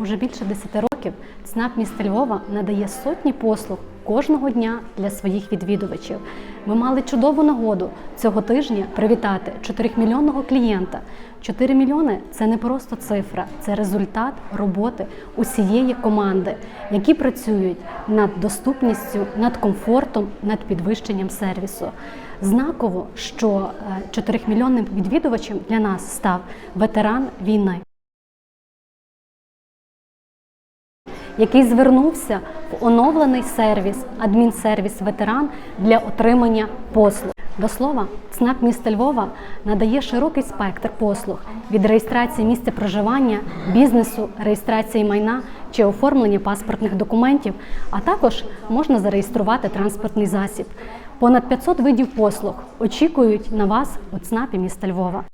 Уже більше 10 років ЦНАП міста Львова надає сотні послуг кожного дня для своїх відвідувачів. Ми мали чудову нагоду цього тижня привітати 4-мільйонного клієнта. 4 мільйони це не просто цифра, це результат роботи усієї команди, які працюють над доступністю, над комфортом, над підвищенням сервісу. Знаково, що 4-мільйонним відвідувачем для нас став ветеран війни. Який звернувся в оновлений сервіс, адмінсервіс ветеран для отримання послуг. До слова, ЦНАП міста Львова надає широкий спектр послуг від реєстрації місця проживання, бізнесу, реєстрації майна чи оформлення паспортних документів, а також можна зареєструвати транспортний засіб. Понад 500 видів послуг очікують на вас у ЦНАПі міста Львова.